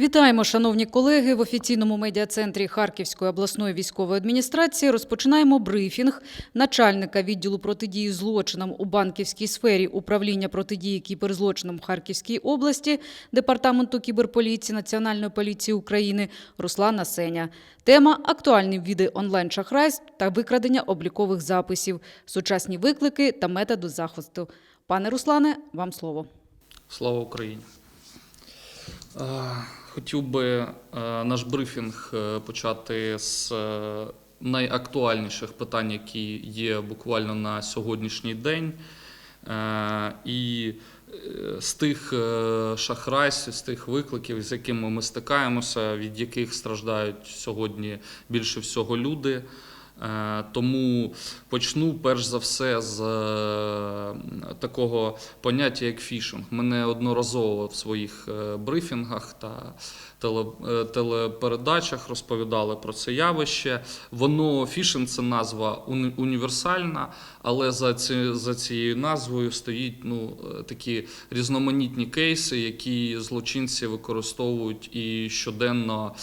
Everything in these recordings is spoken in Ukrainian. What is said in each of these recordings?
Вітаємо, шановні колеги. В офіційному медіа-центрі Харківської обласної військової адміністрації розпочинаємо брифінг начальника відділу протидії злочинам у банківській сфері управління протидії кіберзлочинам Харківській області Департаменту кіберполіції Національної поліції України Руслана Сеня. Тема актуальні види онлайн-шахрайств та викрадення облікових записів, сучасні виклики та методи захисту. Пане Руслане, вам слово. Слава Україні. Хотів би е, наш брифінг е, почати з е, найактуальніших питань, які є буквально на сьогоднішній день. І з тих шахрайсів, з тих викликів, з якими ми стикаємося, від яких страждають сьогодні більше всього люди. Е, Тому почну перш за все з е, такого поняття, як фішинг. Ми неодноразово в своїх е, брифінгах та телепередачах розповідали про це явище. Воно фішинг це назва універсальна, але за, за цією назвою стоїть ну, такі різноманітні кейси, які злочинці використовують і щоденно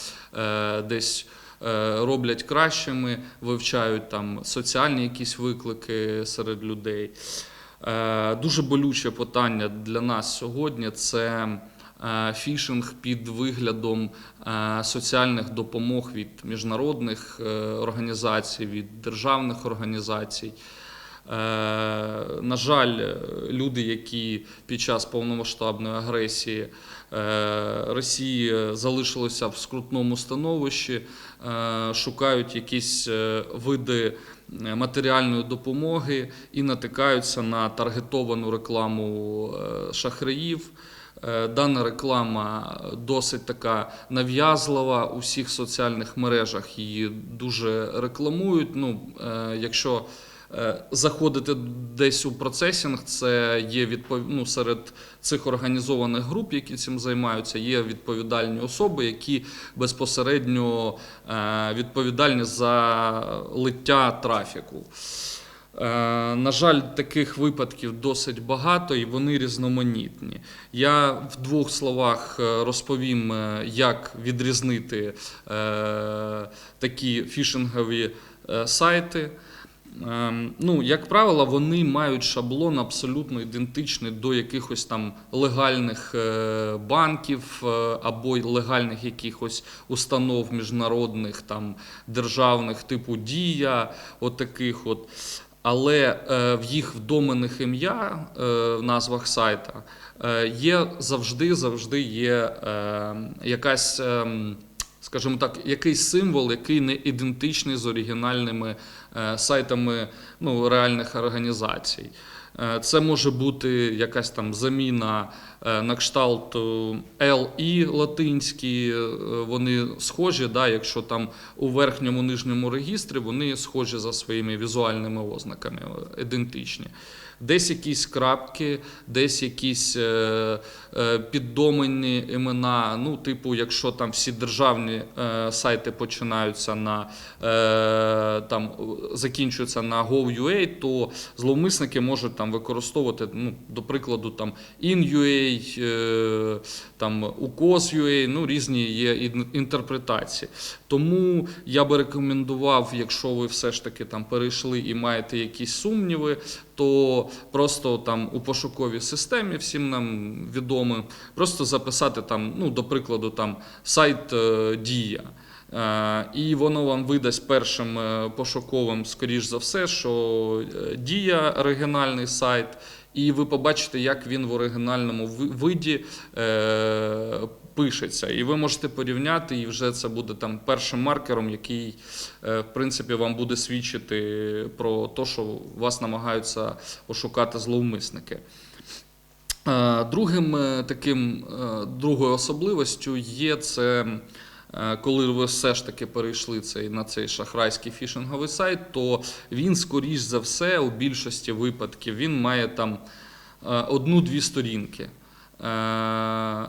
десь роблять кращими, вивчають там соціальні якісь виклики серед людей. Е, Дуже болюче питання для нас сьогодні це е, фішинг під виглядом е, соціальних допомог від міжнародних е, організацій, від державних організацій. Е, На жаль, люди, які під час повномасштабної агресії е, Росії залишилися в скрутному становищі, е, шукають якісь види матеріальної допомоги і натикаються на таргетовану рекламу шахраїв. Дана реклама досить така нав'язлива у всіх соціальних мережах. Її дуже рекламують. Ну, якщо заходити десь у процесінг, це є відпов... ну, серед цих організованих груп, які цим займаються, є відповідальні особи, які безпосередньо е, відповідальні за лиття трафіку. Е, На жаль, таких випадків досить багато і вони різноманітні. Я в двох словах е, розповім, е, як відрізнити е, такі фішингові е, сайти. Ем, Ну, як правило, вони мають шаблон абсолютно ідентичний до якихось там легальних е, банків е, або легальних якихось установ міжнародних, там державних, типу Дія, от от. Але е, в їх вдомених ім'я в назвах сайта є завжди, завжди є якась. ем, скажімо так, якийсь символ, який не ідентичний з оригінальними сайтами ну, реальних організацій. Е, Це може бути якась там заміна е, на кшталт LI латинські, е, вони схожі, да, якщо там у верхньому нижньому регістрі вони схожі за своїми візуальними ознаками, е, ідентичні. Десь якісь крапки, десь якісь е, е, піддоменні імена. Ну, типу, якщо там всі державні е, сайти починаються на там закінчуються на Gov.ua, то зловмисники можуть там використовувати, ну, до прикладу, там In.ua, там Ukos.ua, ну, різні є інтерпретації. Тому я би рекомендував, якщо ви все ж таки там перейшли і маєте якісь сумніви, то просто там у пошуковій системі, всім нам відомо, просто записати там, ну, до прикладу, там сайт е, Дія. Е, І воно вам видасть першим е, пошуковим, скоріш за все, що дія оригінальний сайт, і ви побачите, як він в оригінальному ви- виді пишеться. І ви можете порівняти, і вже це буде там першим маркером, який е, в принципі вам буде свідчити про те, що вас намагаються ошукати зловмисники. Е, Другим е, таким другою особливостю є це. Коли ви все ж таки перейшли цей, на цей шахрайський фішинговий сайт, то він, скоріш за все, у більшості випадків він має там одну-дві сторінки. Е,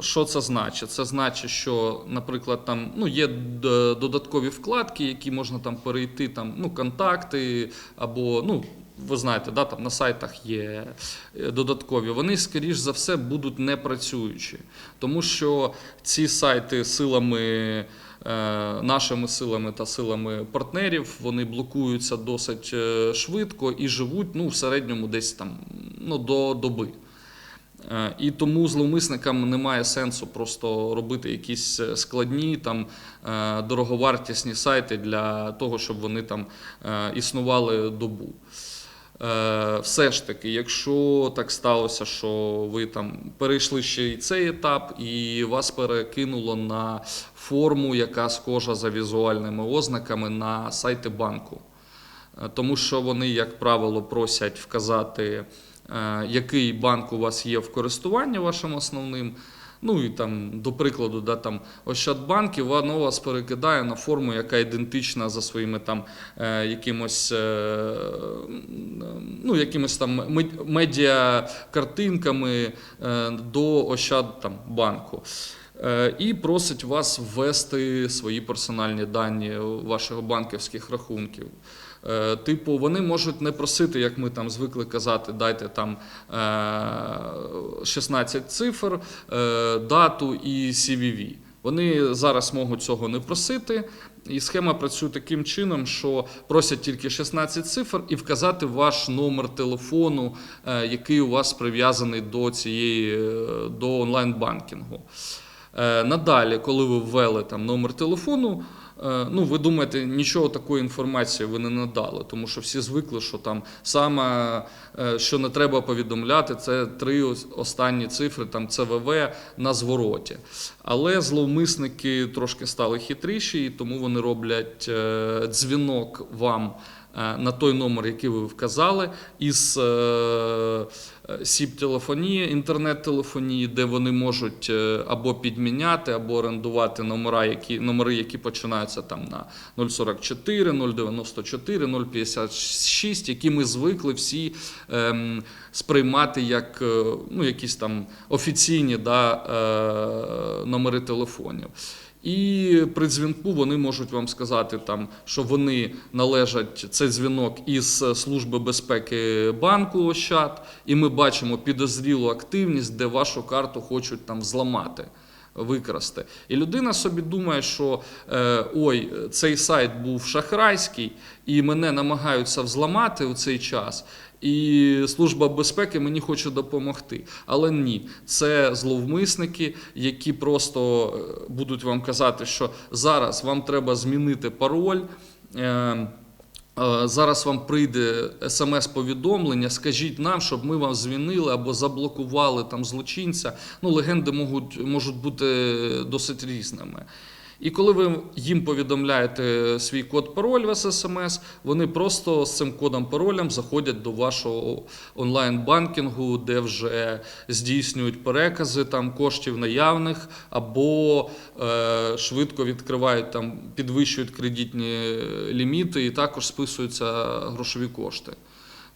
Що це значить? Це значить, що, наприклад, там ну, є додаткові вкладки, які можна там перейти, там, ну, контакти або ну, ви знаєте, да, там на сайтах є е, додаткові, вони, скоріш за все, будуть не працюючі. Тому що ці сайти силами, е, нашими силами та силами партнерів, вони блокуються досить швидко і живуть ну, в середньому десь там ну, до доби. Е, І тому зловмисникам немає сенсу просто робити якісь е, складні там е, дороговартісні сайти для того, щоб вони там існували добу. Все ж таки, якщо так сталося, що ви там перейшли ще і цей етап, і вас перекинуло на форму, яка схожа за візуальними ознаками на сайти банку. Тому що вони, як правило, просять вказати, який банк у вас є в користуванні вашим основним. Ну і там, до прикладу, да, там Ощадбанк, і воно вас перекидає на форму, яка ідентична за своїми там е, якимось, е, ну, якимось там медіа-картинками е, до Ощад банку. Е, І просить вас ввести свої персональні дані ваших банківських рахунків. Е, Типу, вони можуть не просити, як ми там звикли казати, дайте там е, 16 цифр, е, дату і CVV. Вони зараз можуть цього не просити. І схема працює таким чином, що просять тільки 16 цифр і вказати ваш номер телефону, е, який у вас прив'язаний до цієї е, до онлайн-банкінгу. Е, Надалі, коли ви ввели там номер телефону, е, ну ви думаєте, нічого такої інформації ви не надали, тому що всі звикли, що там саме е, що не треба повідомляти, це три останні цифри, там ЦВВ на звороті. Але зловмисники трошки стали хитріші, і тому вони роблять е, дзвінок вам. Е, На той номер, який ви вказали, із е, сіп-телефонії, інтернет-телефонії, де вони можуть е, або підміняти, або орендувати номера, які, номери, які починаються там на 044, 094, 056, які ми звикли всі ем, сприймати як ну, якісь там офіційні да, е, номери телефонів. І при дзвінку вони можуть вам сказати, там, що вони належать цей дзвінок із Служби безпеки банку Ощад, і ми бачимо підозрілу активність, де вашу карту хочуть там зламати. Викрасти. І людина собі думає, що е, ой, цей сайт був шахрайський, і мене намагаються взламати у цей час. І Служба безпеки мені хоче допомогти. Але ні, це зловмисники, які просто е, будуть вам казати, що зараз вам треба змінити пароль. Зараз вам прийде смс-повідомлення, скажіть нам, щоб ми вам звінили або заблокували там злочинця. Ну, легенди можуть, можуть бути досить різними. І коли ви їм повідомляєте свій код пароль в СМС, вони просто з цим кодом паролем заходять до вашого онлайн-банкінгу, де вже здійснюють перекази там коштів наявних, або е, швидко відкривають там, підвищують кредитні ліміти і також списуються грошові кошти.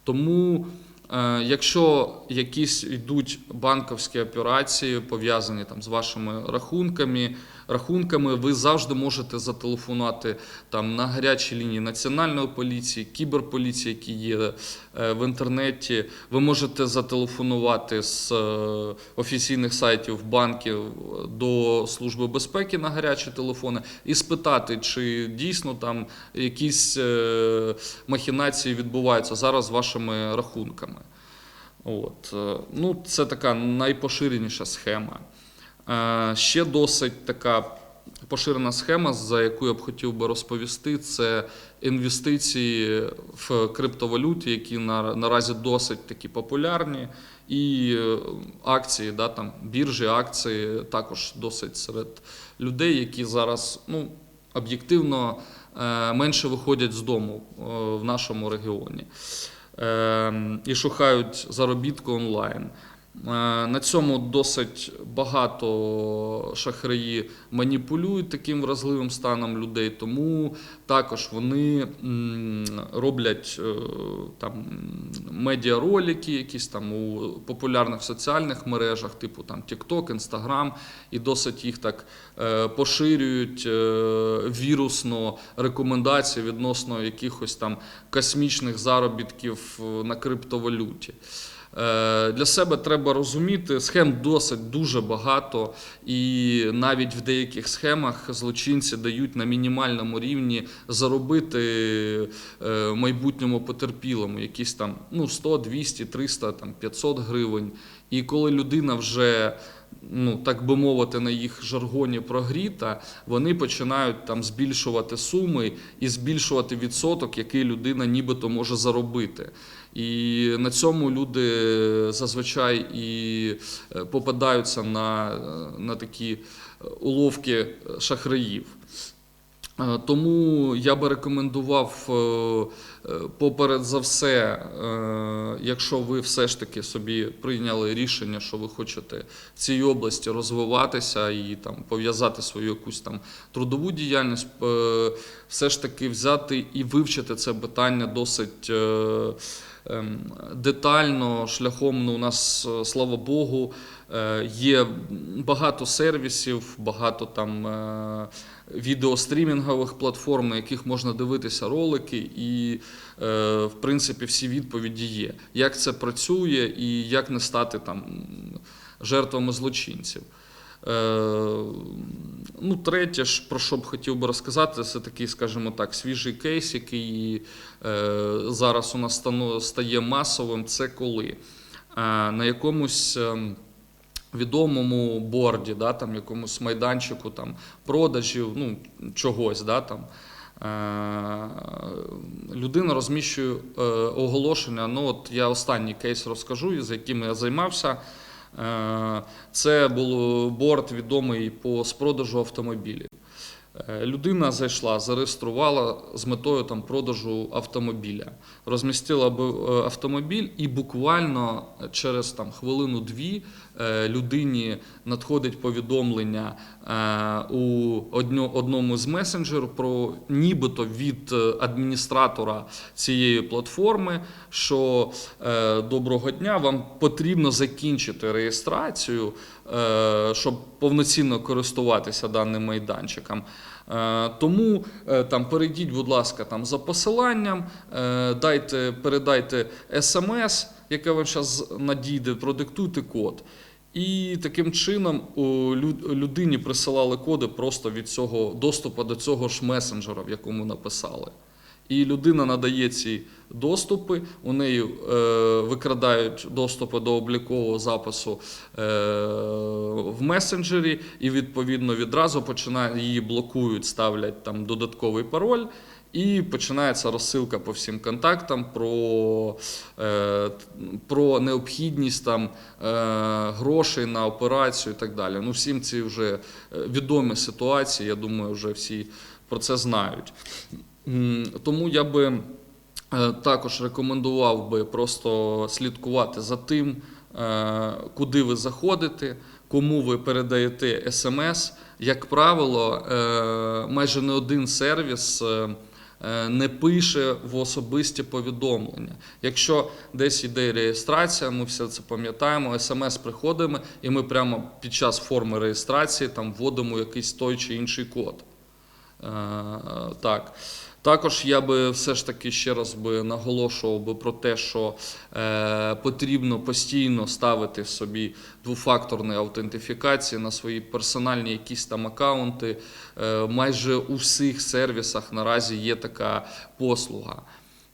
Тому Е, Якщо якісь йдуть банківські операції пов'язані там з вашими рахунками, рахунками, ви завжди можете зателефонувати там на гарячій лінії національної поліції, кіберполіції, які є е, в інтернеті. Ви можете зателефонувати з е, офіційних сайтів банків до Служби безпеки на гарячі телефони і спитати, чи дійсно там якісь е, махінації відбуваються зараз з вашими рахунками. От. е, Ну, це така найпоширеніша схема. Е, Ще досить така поширена схема, за яку я б хотів би розповісти, це інвестиції в криптовалюті, які наразі досить такі популярні. І е, акції, да, там, біржі, акції також досить серед людей, які зараз ну, об'єктивно е, менше виходять з дому в нашому регіоні. Ем, і шукають заробітку онлайн. Е, На цьому досить багато шахраї маніпулюють таким вразливим станом людей, тому також вони роблять е, там медіаролики, якісь там у популярних соціальних мережах, типу там TikTok, Instagram, і досить їх так е, поширюють вірусно рекомендації відносно якихось там космічних заробітків на криптовалюті. Е, Для себе треба розуміти, схем досить дуже багато, і навіть в деяких схемах злочинці дають на мінімальному рівні заробити е, майбутньому потерпілому якісь там ну, 100, 200, 300, там, 500 гривень. І коли людина вже ну так би мовити, на їх жаргоні прогріта, вони починають там збільшувати суми і збільшувати відсоток, який людина нібито може заробити. І на цьому люди зазвичай і е, попадаються на, е, на такі е, уловки шахраїв. Е, Тому я би рекомендував е, е, поперед за все, якщо ви все ж таки собі прийняли рішення, що ви хочете в цій області розвиватися і там пов'язати свою якусь там трудову діяльність, все ж таки взяти і вивчити це питання досить. ем, Детально шляхом ну, у нас, слава Богу, є багато сервісів, багато там відеострімінгових платформ, на яких можна дивитися ролики, і е, в принципі всі відповіді є. Як це працює і як не стати там жертвами злочинців. Е, Ну, третє, ж, про що б хотів би розказати, це такий, скажімо так, свіжий кейс, який е, зараз у нас стає масовим. Це коли на якомусь ем, відомому борді, да, там, якомусь майданчику там, продажів, ну, чогось, да, там, е, людина розміщує е, оголошення. Ну, от я останній кейс розкажу, з яким я займався. Е, Це був борт відомий по спродажу автомобілів. Е, Людина зайшла, зареєструвала з метою там продажу автомобіля, розмістила е, автомобіль, і буквально через там хвилину-дві е, людині надходить повідомлення у одному з месенджерів про нібито від адміністратора цієї платформи, що доброго дня, вам потрібно закінчити реєстрацію, щоб повноцінно користуватися даним майданчиком. Е, Тому е, там перейдіть, будь ласка, там за посиланням, е, дайте, передайте смс, яке вам зараз надійде, продиктуйте код. І таким чином у людині присилали коди просто від цього доступу до цього ж месенджера, в якому написали. І людина надає ці доступи, у неї е, викрадають доступи до облікового запису е, в месенджері, і відповідно відразу починає її блокують, ставлять там додатковий пароль. І починається розсилка по всім контактам про, е, про необхідність там, грошей на операцію і так далі. Ну, всім ці вже відомі ситуації, я думаю, вже всі про це знають. Тому я би е, також рекомендував би просто слідкувати за тим, е, куди ви заходите, кому ви передаєте смс. Як правило, е, майже не один сервіс. Не пише в особисті повідомлення. Якщо десь йде реєстрація, ми все це пам'ятаємо, смс приходимо, і ми прямо під час форми реєстрації там вводимо якийсь той чи інший код. Так. Також я би все ж таки ще раз би наголошував би про те, що е, потрібно постійно ставити собі двофакторні аутентифікації на свої персональні якісь там акаунти. Е, майже у всіх сервісах наразі є така послуга.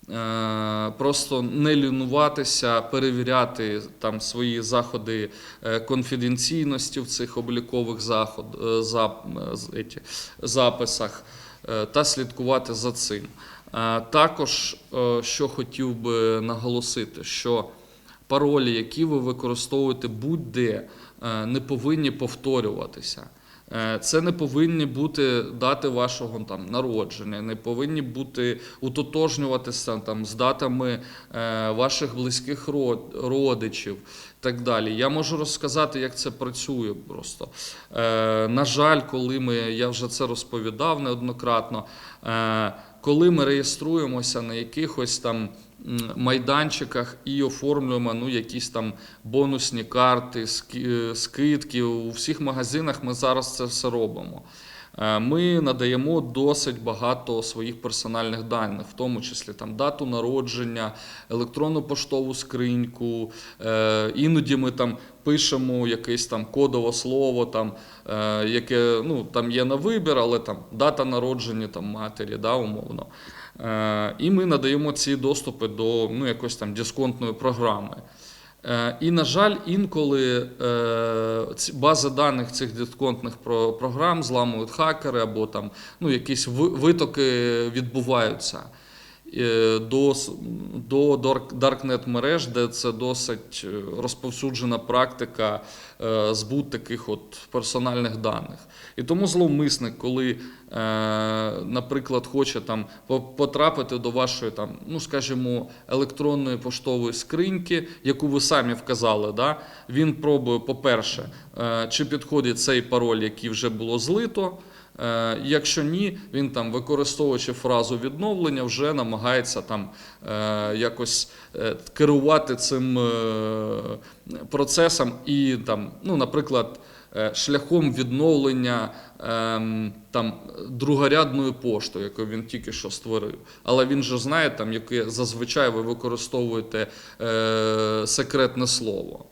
Е, Просто не лінуватися, перевіряти там свої заходи е, конфіденційності в цих облікових заход, е, зап- записах та слідкувати за цим. Е, Також, е, що хотів би наголосити, що паролі, які ви використовуєте будь-де, е, не повинні повторюватися. Е, Це не повинні бути дати вашого там народження, не повинні бути утотожнюватися там з датами е, ваших близьких род- родичів. Так далі. Я можу розказати, як це працює просто. Е, на жаль, коли ми, я вже це розповідав неоднократно, е, коли ми реєструємося на якихось там майданчиках і оформлюємо ну, якісь там бонусні карти, скидки. У всіх магазинах ми зараз це все робимо. Е, Ми надаємо досить багато своїх персональних даних, в тому числі там дату народження, електронну поштову скриньку. Е, Іноді ми там пишемо якесь там кодове слово, там, е, яке ну, там є на вибір, але там дата народження там, матері, да, умовно. Е, І ми надаємо ці доступи до ну, якоїсь там дисконтної програми. Е, І, на жаль, інколи е, бази даних цих дисконтних програм зламують хакери або там ну, якісь витоки відбуваються до, до дарк- даркнет мереж, де це досить е, розповсюджена практика е, збут таких от персональних даних. І тому зловмисник, коли, е, наприклад, хоче там по- потрапити до вашої там, ну скажімо, електронної поштової скриньки, яку ви самі вказали, да, він пробує, по-перше, е, чи підходить цей пароль, який вже було злито. Е, Якщо ні, він там, використовуючи фразу відновлення, вже намагається там е, якось е, керувати цим процесом і там, ну, наприклад, шляхом відновлення ем, там другорядною поштою, яку він тільки що створив. Але він же знає, там, яке зазвичай ви використовуєте секретне слово.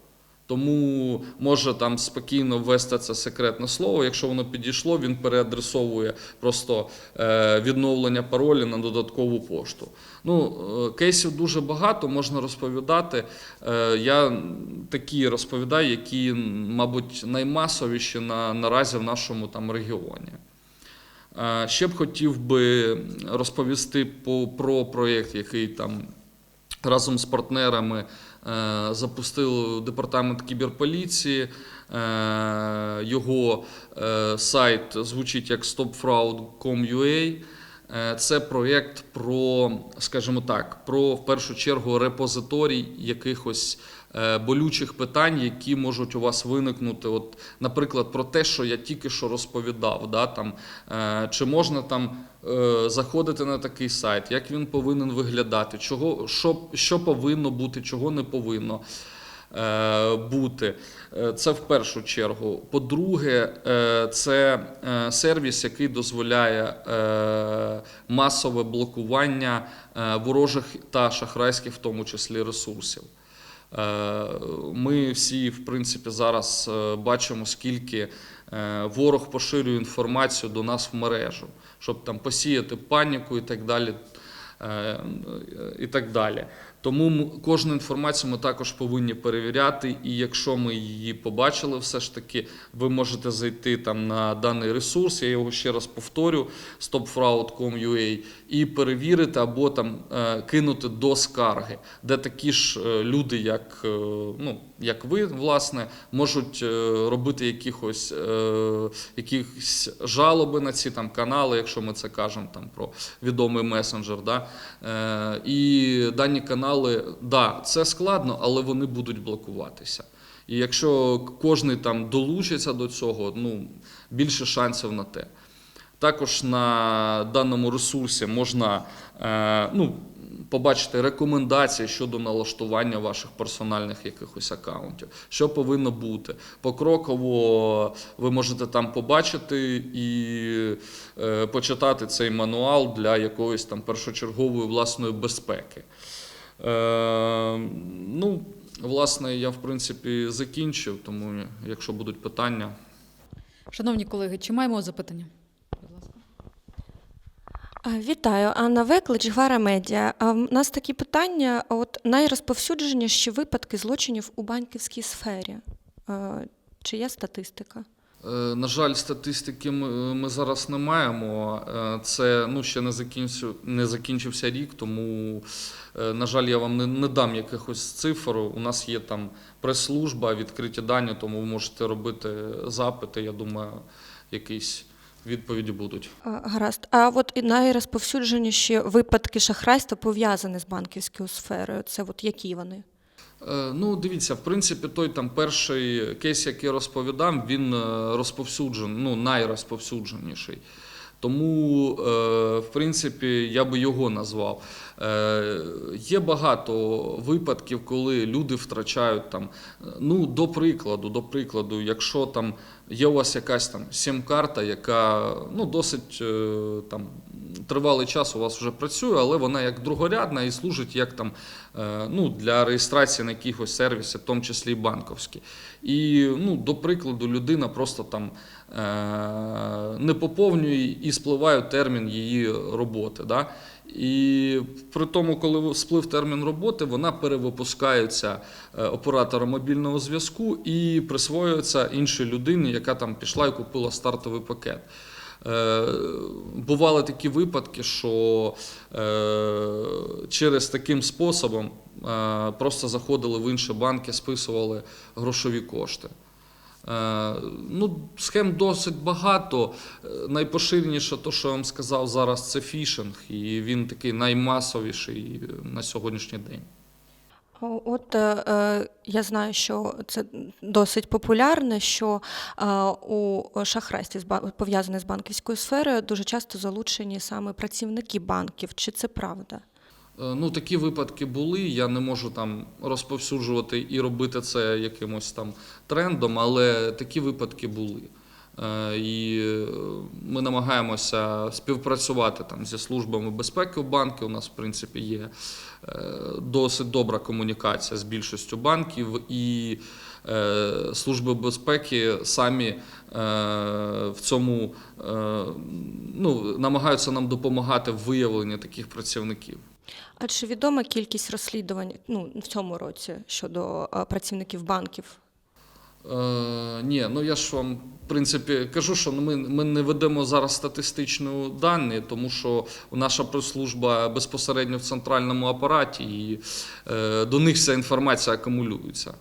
Тому може там спокійно ввести це секретне слово. Якщо воно підійшло, він переадресовує просто е, відновлення паролю на додаткову пошту. Ну, е, кейсів дуже багато, можна розповідати. Е, я такі розповідаю, які, мабуть, наймасовіші на, наразі в нашому там регіоні. Ще б хотів би розповісти по, про проєкт, який там разом з партнерами е, запустив департамент кіберполіції. Е, Його е, сайт звучить як stopfraud.com.ua. Е, Це проєкт про, скажімо так, про в першу чергу репозиторій якихось е, болючих питань, які можуть у вас виникнути. От, наприклад, про те, що я тільки що розповідав, да, там, е, чи можна там заходити на такий сайт, як він повинен виглядати, чого, що, що повинно бути, чого не повинно. Е, Бути Е, це в першу чергу. По-друге, е, це сервіс, який дозволяє масове блокування ворожих та шахрайських, в тому числі, ресурсів. Ми всі, в принципі, зараз бачимо, скільки ворог поширює інформацію до нас в мережу, щоб там посіяти паніку і так далі. І так далі. Тому кожну інформацію ми також повинні перевіряти, і якщо ми її побачили, все ж таки ви можете зайти там на даний ресурс, я його ще раз повторю, stopfraud.com.ua, і перевірити або там е, кинути до скарги, де такі ж е, люди, як, е, ну, як ви, власне, можуть робити якихось, якісь жалоби на ці там канали, якщо ми це кажемо там про відомий месенджер. Да? І дані канали, да, це складно, але вони будуть блокуватися. І якщо кожен там долучиться до цього, ну більше шансів на те. Також на даному ресурсі можна е, ну, побачити рекомендації щодо налаштування ваших персональних якихось акаунтів, що повинно бути. Покроково ви можете там побачити і е, почитати цей мануал для якоїсь там першочергової власної безпеки. Е, ну, власне, я в принципі закінчив, тому якщо будуть питання. Шановні колеги, чи маємо запитання? Вітаю, Анна Веклич, Гвара Медіа. В нас такі питання: от найрозповсюдженіші випадки злочинів у банківській сфері. Чи є статистика? Е, На жаль, статистики ми, зараз не маємо. Е, Це ну, ще не, закінчив, не закінчився рік, тому, е, на жаль, я вам не, не дам якихось цифр. У нас є там прес-служба, відкриті дані, тому ви можете робити запити. Я думаю, якісь відповіді будуть. Гаразд. А от і найрозповсюдженіші випадки шахрайства пов'язані з банківською сферою. Це от які вони? Е, Ну, дивіться, в принципі, той там перший кейс, який розповідав, він е, розповсюджений, ну, найрозповсюдженіший. Тому, е, в принципі, я би його назвав. Є багато випадків, коли люди втрачають там. Ну, до прикладу, до прикладу, якщо там є у вас якась там сім-карта, яка ну, досить е, там, тривалий час у вас вже працює, але вона як другорядна і служить як там е, ну, для реєстрації на якихось сервісів, в тому числі і банковські. І ну, до прикладу, людина просто там е, не поповнює і спливає термін її роботи. Да? І при тому, коли сплив термін роботи, вона перевипускається е, оператором мобільного зв'язку і присвоюється іншій людині, яка там пішла і купила стартовий пакет. Е, Бували такі випадки, що е, через таким способом просто заходили в інші банки, списували грошові кошти. Е, Ну, схем досить багато. Е, Найпоширеніше, то, що я вам сказав зараз, це фішинг, і він такий наймасовіший на сьогоднішній день. От е, е, я знаю, що це досить популярне, що е, у шахрайстві пов'язане з банківською сферою дуже часто залучені саме працівники банків. Чи це правда? Е, Ну, такі випадки були. Я не можу там розповсюджувати і робити це якимось там трендом, але такі випадки були. Е, І е, ми намагаємося співпрацювати там зі службами безпеки в банки. У нас, в принципі, є досить добра комунікація з більшістю банків, і служби безпеки самі в цьому ну, намагаються нам допомагати в виявленні таких працівників. А чи відома кількість розслідувань ну, в цьому році щодо е, працівників банків? Е, ні, ну я ж вам, в принципі, кажу, що ми, ми не ведемо зараз статистичні дані, тому що наша прес-служба безпосередньо в центральному апараті, і е, до них вся інформація акумулюється.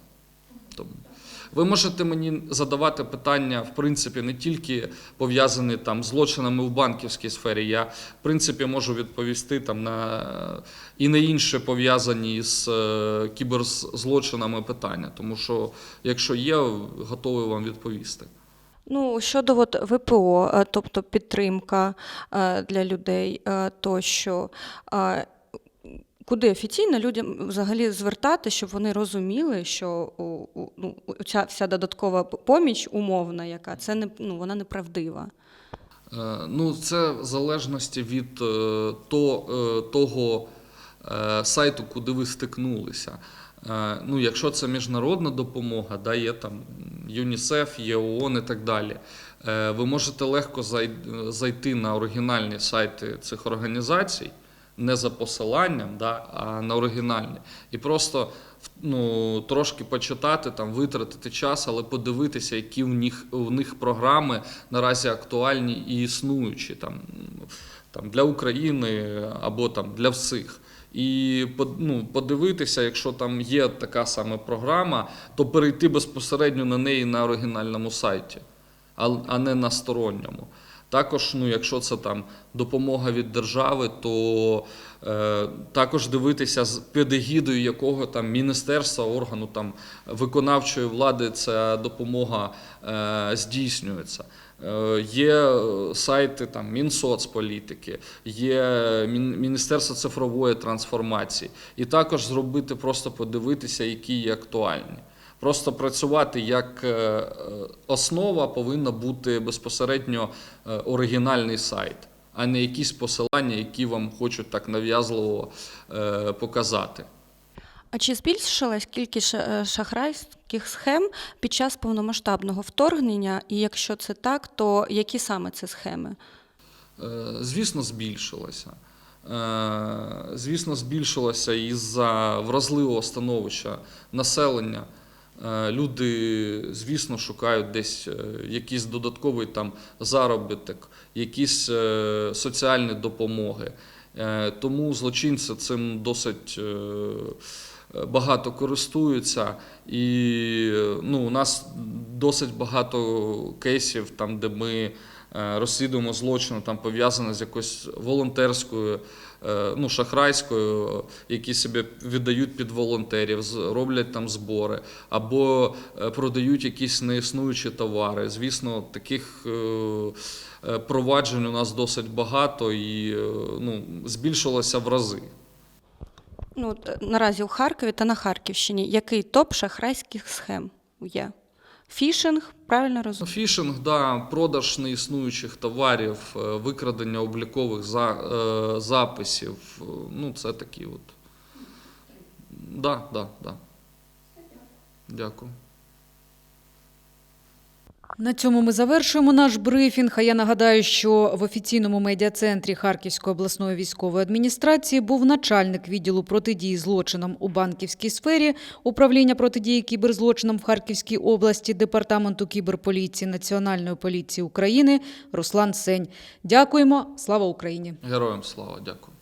Ви можете мені задавати питання, в принципі, не тільки пов'язані там злочинами в банківській сфері. Я, в принципі, можу відповісти там на і на інші пов'язані з е, кіберзлочинами питання, тому що якщо є, готовий вам відповісти. Ну, щодо от ВПО, е, тобто підтримка е, для людей тощо. Куди офіційно людям взагалі звертати, щоб вони розуміли, що ну, ця вся додаткова поміч умовна, яка це не ну вона неправдива. Е, Ну, це в залежності від е, то, е, того сайту, куди ви стикнулися. Ну, якщо це міжнародна допомога, да, є там ЮНІСЕФ, є ООН і так далі. Ви можете легко зайти на оригінальні сайти цих організацій, не за посиланням, да, а на оригінальні. І просто ну, трошки почитати, там, витратити час, але подивитися, які в них, в них програми наразі актуальні і існуючі там, там, для України або там, для всіх. І ну, подивитися, якщо там є така саме програма, то перейти безпосередньо на неї на оригінальному сайті, а не на сторонньому. Також, ну, якщо це там допомога від держави, то е, також дивитися з підегідою якого там міністерства, органу там виконавчої влади ця допомога е, здійснюється. Е, Є е, сайти там Мінсоцполітики, є Міністерство цифрової трансформації, і також зробити, просто подивитися, які є актуальні. Просто працювати як е, е, основа повинна бути безпосередньо е, оригінальний сайт, а не якісь посилання, які вам хочуть так нав'язливо показати. А чи збільшилась кількість шахрайських схем під час повномасштабного вторгнення? І якщо це так, то які саме це схеми? Звісно, збільшилося. Звісно, збільшилося із-за вразливого становища населення. Е, Люди, звісно, шукають десь е, якийсь додатковий там заробіток, якісь е, соціальні допомоги. Тому злочинці цим досить багато користуються. І ну, у нас досить багато кейсів, там, де ми розслідуємо злочини, там пов'язані з якоюсь волонтерською, е, ну, шахрайською, е, які себе віддають під волонтерів, роблять там збори, або е, продають якісь неіснуючі товари. Звісно, таких е, е, проваджень у нас досить багато і е, ну, збільшилося в рази. Ну, е, наразі у Харкові та на Харківщині який топ шахрайських схем є? Фішинг, правильно розумію? Фішинг, да, продаж неіснуючих товарів, е, викрадення облікових за, е, записів. е, Ну, це такі от. Да, да, да. Дякую. На цьому ми завершуємо наш брифінг. А я нагадаю, що в офіційному медіа-центрі Харківської обласної військової адміністрації був начальник відділу протидії злочинам у банківській сфері управління протидії кіберзлочинам в Харківській області департаменту кіберполіції Національної поліції України Руслан Сень. Дякуємо. Слава Україні! Героям слава, дякую.